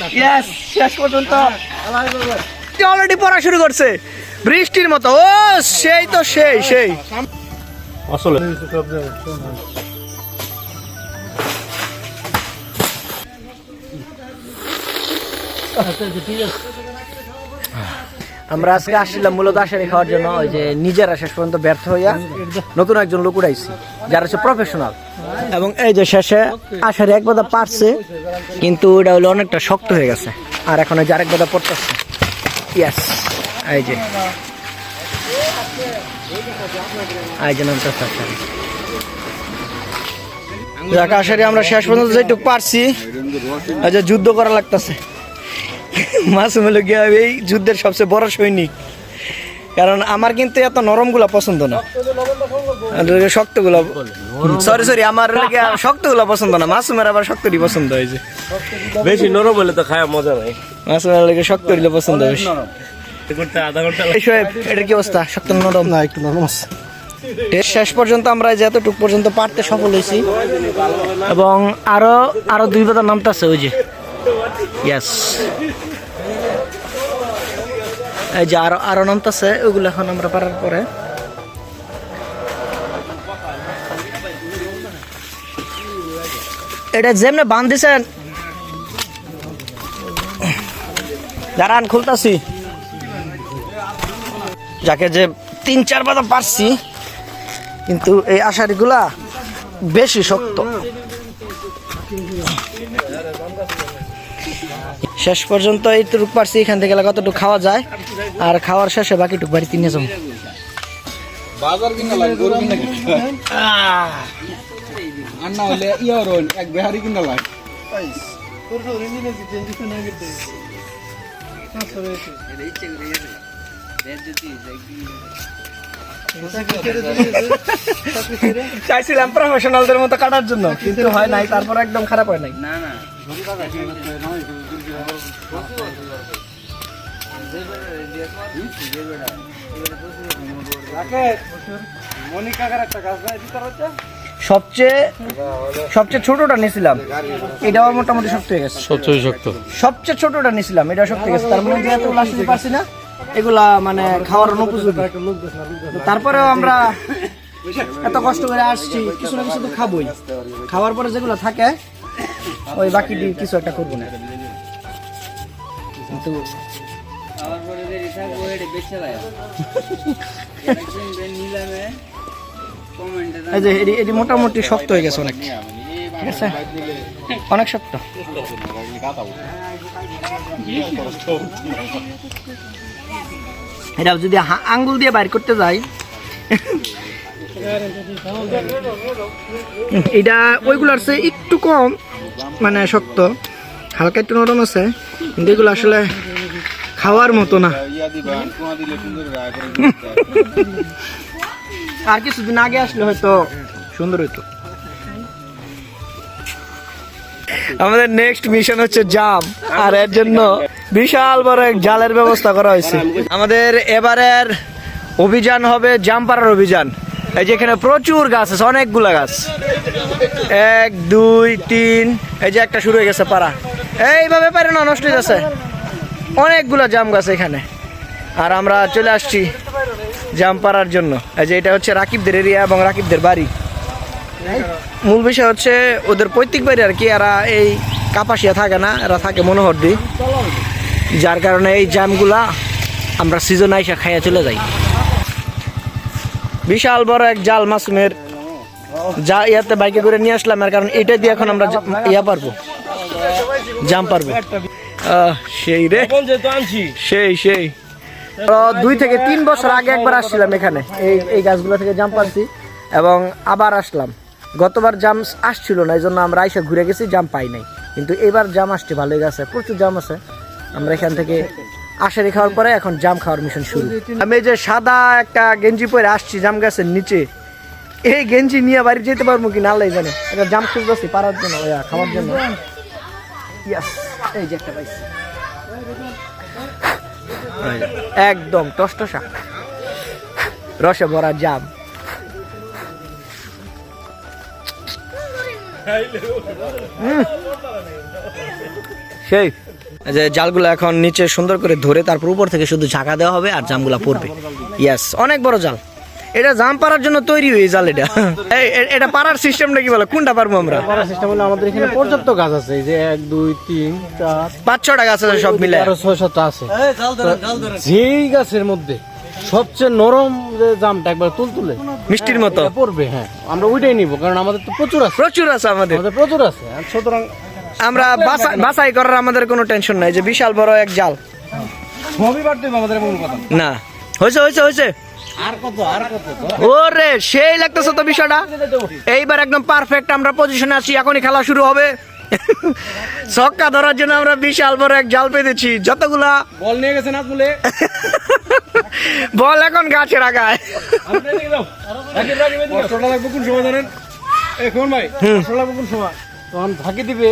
Yes, শেষ পর্যন্ত। Already পড়া শুরু করছে? বৃষ্টির মতো। ও সেই তো সেই সেই। আসলে। আমরা আজকে আসছিলাম মূলত আশারি খাওয়ার জন্য, ওই যে নিজেরা শেষ পর্যন্ত ব্যর্থ হইয়া নতুন একজন লোক উড়াইছি, যারা হচ্ছে প্রফেশনাল এবং এই যে শেষে আশারি এক বাদা পারছে, কিন্তু ওটা হলো অনেকটা শক্ত হয়ে গেছে। আর এখন ওই যে আরেক বাদা পড়তেছে। ইয়াস এই যে। এই যে আশারি। আমরা শেষ পর্যন্ত যেটুকু পারছি যে যুদ্ধ করা লাগতেছে। মাসুম হলো গিয়া এই যুদ্ধের সবচেয়ে বড় সৈনিক। কারণ আমার কিন্তু এত নরমগুলা পছন্দ না। শক্তগুলা সরি সরি আমার শক্তগুলা পছন্দ না। মাসুমের আবার শক্তটি পছন্দ হয়েছে বেশি নরম হলে তো খাওয়া মজা নাই মাসুমের লাগে শক্ত হইলে পছন্দ বেশি। করতে আধা ঘণ্টা এই শোয়েব এটার কি অবস্থা? শক্ত নরম? না একটু নরম আছে। শেষ পর্যন্ত আমরা যে এতটুক পর্যন্ত পারতে সফল হয়েছি। এবং আরও আরও দুই পাতা নামতেছে ওই যে। ইয়াস যে আরও আরও নামতেছে, ওগুলো এখন আমরা পারার পরে। এটা যেমনে বান্ধিছেন দাঁড়ান, খুলতাছি। যাকে যে তিন, চার পাতা পারছি, কিন্তু এই আষাঢ়িগুলা বেশি শক্ত। শেষ পর্যন্ত এইটুকু পারছি এখান থেকে কতটুকু খাওয়া যায়। আর খাওয়ার শেষে বাকিটুকু বাড়িতে নিয়ে যাব। বাজার কিনা লাগে গরু কিনা আর না হলে ইয়ার এক বেহারি কিনা লাগে। চাইছিলাম প্রফেশনালদের মতো কাটার জন্য কিন্তু হয় নাই তারপর একদম খারাপ হয় নাই। সবচেয়ে সবচেয়ে ছোটটা নিয়েছিলাম। এটাও মোটামুটি শক্ত হয়ে গেছে। সবচেয়ে শক্ত। সবচেয়ে ছোটটা নিয়েছিলাম এটা শক্ত হয়ে গেছে। তার মানে যে এতগুলো আসতে পারছি না এগুলা মানে খাওয়ার অনুপযোগী। তারপরেও আমরা এত কষ্ট করে আসছি কিছু না কিছু তো খাবোই। খাওয়ার পরে যেগুলো থাকে ওই বাকি কিছু একটা করব না। কিন্তু এই যে মোটামুটি শক্ত হয়ে গেছে অনেক। ঠিক আছে? অনেক শক্ত। এটা যদি আঙ্গুল দিয়ে বাইর করতে যাই, এটা ওইগুলোর চেয়ে একটু কম মানে শক্ত। হালকা একটু নরম আছে কিন্তু এগুলো আসলে খাওয়ার মতো না। আর কিছুদিন আগে আসলে হয়তো সুন্দর হইতো। আমাদের নেক্সট মিশন হচ্ছে জাম আর এর জন্য বিশাল বড় এক জালের ব্যবস্থা করা হয়েছে। আমাদের এবারের অভিযান হবে জাম পাড়ার অভিযান। এই যে এখানে প্রচুর গাছ আছে অনেকগুলা গাছ। এক দুই তিন এই যে একটা শুরু হয়ে গেছে পাড়া। এইভাবে পারে না, নষ্ট হয়ে যাচ্ছে। অনেকগুলা জাম গাছ এখানে। আর আমরা চলে আসছি জাম পাড়ার জন্য। এই যে এটা হচ্ছে রাকিবদের এরিয়া এবং রাকিবদের বাড়ি। মূল বিষয় হচ্ছে ওদের পৈতৃক বাড়ি আর কি, এরা এই কাপাসিয়া থাকে না, এরা থাকে মনোহর মনোহরদি। যার কারণে এই জামগুলা আমরা সিজন আইসা খাইয়া চলে যাই। বিশাল বড় এক জাল মাসুমের যা ইয়াতে বাইকে করে নিয়ে আসলাম, এর কারণ এটা দিয়ে এখন আমরা ইয়া পারব। জাম পারব। সেই রে। সেই সেই। দুই থেকে তিন বছর আগে একবার আসছিলাম এখানে। এই এই গাছগুলো থেকে জাম পাচ্ছি এবং আবার আসলাম। গতবার জাম আসছিল না এই জন্য আমরা আইসা ঘুরে গেছি জাম পাই নাই। কিন্তু এবার জাম আসছে ভালোই গাছে প্রচুর জাম আছে। আমরা এখান থেকে আশারি খাওয়ার পরে এখন জাম খাওয়ার মিশন শুরু। আমি এই যে সাদা একটা গেঞ্জি পরে আসছি জাম গাছের নিচে। এই গেঞ্জি নিয়ে বাড়ি যেতে পারব কি না আল্লাহ জানে। একটা জাম খুঁজতেছি পারার জন্য খাওয়ার জন্য। একদম টসটসা রসে ভরা জাম। সেই। যে জালগুলো এখন নিচে সুন্দর করে ধরে তারপর উপর থেকে শুধু ঝাঁকা দেওয়া হবে আর জামগুলা পড়বে। ইয়াস অনেক বড় জাল। এটা জাম পারার জন্য তৈরি হয়ে জাল এটা। এটা পারার সিস্টেমটা কি বলে? কোনটা পারব আমরা? সিস্টেম হলো আমাদের এখানে পর্যাপ্ত গাছ আছে এই যে এক দুই তিন চার পাঁচ ছটা গাছ আছে সব মিলে। তেরো ছয় সাতটা আছে। যেই গাছের মধ্যে সবচেয়ে নরম যে জামটা একবার তুলতুলে মিষ্টির মতো। পড়বে হ্যাঁ আমরা ওইটাই নিব কারণ আমাদের তো প্রচুর আছে। প্রচুর আছে আমাদের। আমাদের প্রচুর আছে সুতরাং আমরা বাছাই- বাছাই করার আমাদের কোনো টেনশন নাই যে বিশাল বড় এক জাল। সবই বাড়তে আমাদের মূল কথা। না। হয়েছে হয়েছে হয়েছে। আর আর ওরে সেই লাগতেছে তো বিষয়টা। এইবার একদম পারফেক্ট আমরা পজিশনে আছি এখনই খেলা শুরু হবে। ছক্কা ধরার জন্য আমরা বিশাল বড় এক জাল পেতেছি যতগুলা বল নিয়ে গেছে না বলে বল এখন সময় জানেন? এখন ভাই সময়? তখন ফাঁকি দিবে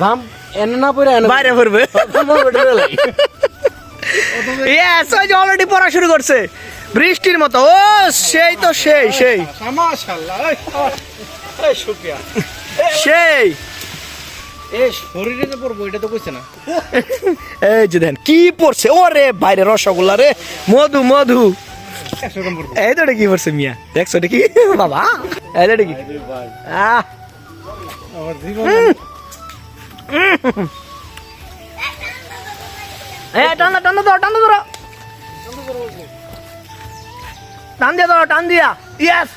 জাম এনে না পড়ে এনে বাইরে পড়বে। ইয়েস অলরেডি পড়া শুরু করছে। বৃষ্টির মতো ও সেই তো সেই সেই। সেই। এই যে দেন কি পড়ছে? ওরে বাইরে রসগোল্লা রে। মধু মধু। এই তো কি পড়ছে মিয়া? দেখছ কি? বাবা এই তো কি? আহ। টান ধরো টান ধরো। টান দিয়া ধরো টান দিয়া। ইয়েস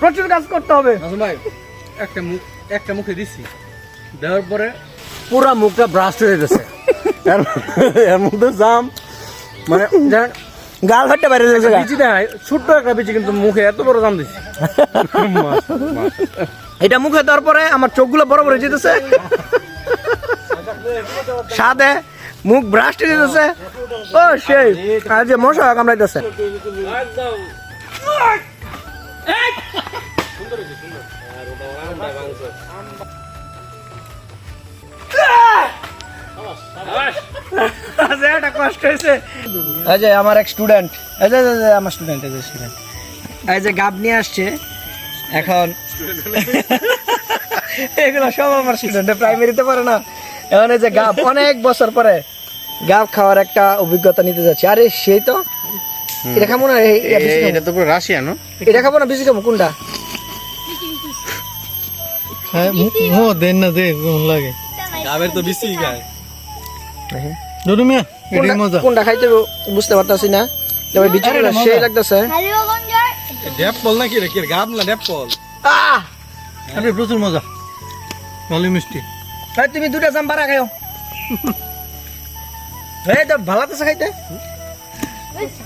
প্রচুর কাজ করতে হবে। নাজম ভাই একটা মুখ একটা মুখে দিছি। দেওয়ার পরে পুরা মুখটা ব্রাস্ট হয়ে গেছে। এর মধ্যে জাম। মানে গাল ফাটতে বাইরে যাচ্ছে বিচি দেয় ছোট্ট একটা বিচি কিন্তু মুখে এত বড় জাম দিছে। এটা মুখে দেওয়ার পরে আমার চোখগুলো বড় বড় যেতেছে। সাদে। মুখ ব্রাস্ট যেতেছে ও সেই। আর যে মশা কামড়াইতেছে। এই যে আমার এক স্টুডেন্ট এই যে আমার স্টুডেন্ট এই যে স্টুডেন্ট এই যে গাব নিয়ে আসছে। এখন এগুলো সব আমার স্টুডেন্ট প্রাইমারিতে পারে না। এখন এই যে গাব অনেক বছর পরে গাব খাওয়ার একটা অভিজ্ঞতা নিতে যাচ্ছি। আরে সেই তো? এটা খাব না। এটা তো পুরো রাশিয়া no এটা খাব না বেশি খাব কোনটা? হ্যাঁ মো দেন না দে কেমন লাগে। গাবের তো বেশি গায় দুদু মিয়া কোনটা কোনটা খাইতে বুঝতে পারতাছি না। তবে বিচিগুলো সেই লাগতেছে। নাকি রে? কি গাব না আহ! আপনি প্রচুর মজা। ভালো মিষ্টি। ভাই তুমি দুটা জাম বাড়া খাও এই তো ভালো লাগতেছে খাইতে।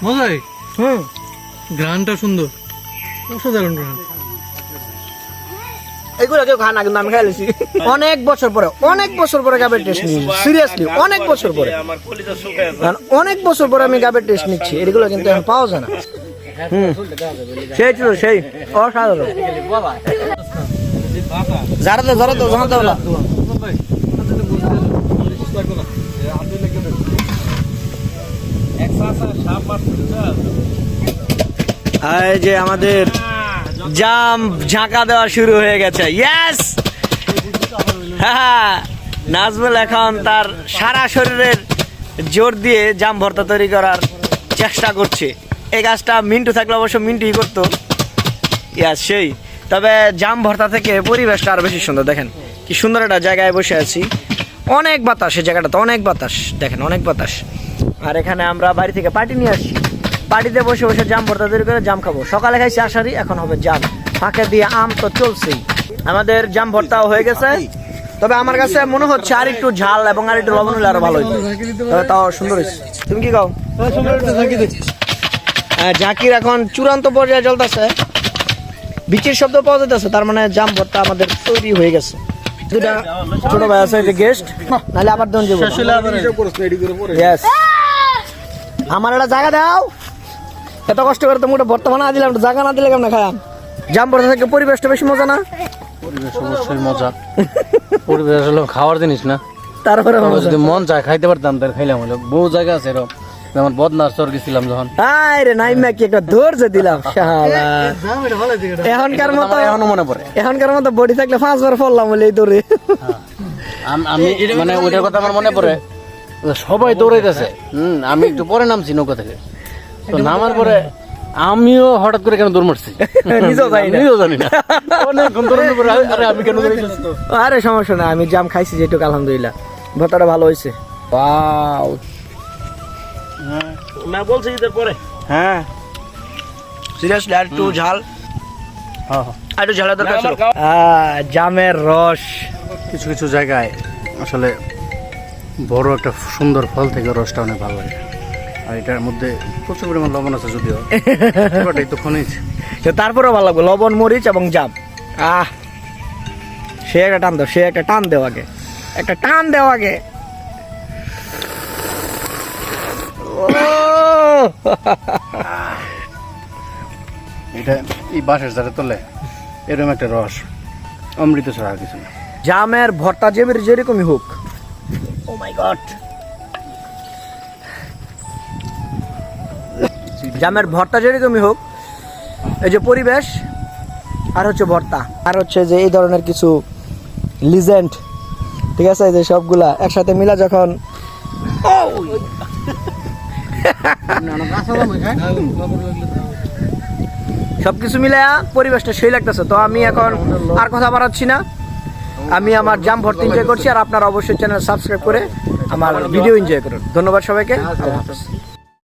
মজাই? হুম। গ্রানটা সুন্দর। অসাধারণ গ্রান। এগুলো কেউ খায় না কিন্তু আমি খাইলেছি অনেক বছর পরে অনেক বছর পরে গাবের টেস্ট নিই সিরিয়াসলি অনেক বছর পরে। আমার কলিজা শুকায় কারণ অনেক বছর পরে আমি গাবের টেস্ট নিচ্ছি। এগুলো কিন্তু এখন পাওয়া যায় না। হুম। সেই ছিল সেই। অসাধারণ। যারা তো ধরো তো জানাতে এই যে আমাদের জাম ঝাঁকা দেওয়া শুরু হয়ে গেছে। ইয়েস হ্যাঁ নাজমুল এখন তার সারা শরীরের জোর দিয়ে জাম ভর্তা তৈরি করার চেষ্টা করছে। এই গাছটা মিন্টু থাকলে অবশ্য মিন্টুই করতো। ইয়াস সেই। তবে জাম ভর্তা থেকে পরিবেশটা আরও বেশি সুন্দর, দেখেন। কি সুন্দর একটা জায়গায় বসে আছি। অনেক বাতাস এই জায়গাটাতে, অনেক বাতাস। দেখেন, অনেক বাতাস। আর এখানে আমরা বাড়ি থেকে পার্টি নিয়ে আসছি। পার্টিতে বসে বসে জাম ভর্তা তৈরি করে জাম খাব। সকালে খাইছি আশারি এখন হবে জাম। ফাঁকে দিয়ে আম তো চলছেই। আমাদের জাম ভর্তাও হয়ে গেছে। তবে আমার কাছে মনে হচ্ছে আর একটু ঝাল এবং আর একটু লবণ হলে আরও ভালো তবে তাও সুন্দর হয়েছে। তুমি কি খাও জাকির এখন চূড়ান্ত পর্যায়ে চলতেছে। বিচের শব্দ পাওয়া যাইতেছে, তার মানে জাম ভর্তা আমাদের তৈরি হয়ে গেছে। দুটা ছোট ভাই আছে এটা গেস্ট নাহলে আবার দন যাব Yes. আমার একটা জায়গা দাও। এত কষ্ট করে তুমি ভর্তা বানা দিলাম জায়গা না দিলে কেমন খায়াম জাম ভর্তা থেকে পরিবেশটা বেশি মজা না? পরিবেশ অবশ্যই মজা। পরিবেশ হলো খাওয়ার জিনিস না। তারপরে যদি মন চায় খাইতে পারতাম তাহলে খাইলাম হলো। বহু জায়গা আছে এরকম। যেমন বদনার যখন। আরে নাই কি একটা ধৈর্য দিলাম শালা। এখনকার মতো এখনও মনে পড়ে। এখনকার মতো বডি থাকলে পাঁচবার ফললাম বলে এই দৌড়ে। আমি মানে ওইটার কথা আমার মনে পড়ে সবাই দৌড়াইতেছে। হুম আমি একটু পরে নামছি নৌকা থেকে। তো নামার পরে আমিও হঠাৎ করে কেন দৌড় মারছি? নিজেও জানি না। নিজেও জানি না। আরে আমি কেন আরে সমস্যা না আমি জাম খাইছি যেটুকু আলহামদুলিল্লাহ। ভর্তাটা ভালো হয়েছে। ওয়াও। না বলছে ঈদের পরে। হ্যাঁ। সিরিয়াসলি আর একটু ঝাল? হ্যাঁ আর একটু ঝালের দরকার ছিল? জামের রস। কিছু কিছু জায়গায় আসলে বড় একটা সুন্দর ফল থেকে রসটা অনেক ভালো লাগে। আর এটার মধ্যে প্রচুর পরিমাণ লবণ আছে যদিও। পুরোটাই তো খনিজ। তো তারপরেও ভালো লাগবে। লবণ মরিচ এবং জাম। আহ। সে একটা টান দাও সে একটা টান দেও আগে। একটা টান দেও আগে। ও! এটা এই বাঁশের যারা তোলে এরকম একটা রস অমৃত ছাড়া আর কিছু না। জামের ভর্তা যেরকমই হোক। ও মাই গড জামের ভর্তা যেরকমই হোক এই যে পরিবেশ আর হচ্ছে ভর্তা। আর হচ্ছে যে এই ধরনের কিছু লিজেন্ড ঠিক আছে? এই যে সবগুলা একসাথে মিলা যখন সবকিছু মিলাইয়া পরিবেশটা সেই লাগতেছে। তো আমি এখন আর কথা বাড়াচ্ছি না। আমি আমার জাম ভর্তি এনজয় করছি আর আপনারা অবশ্যই চ্যানেল সাবস্ক্রাইব করে আমার ভিডিও এনজয় করুন। ধন্যবাদ সবাইকে। আল্লাহ হাফেজ।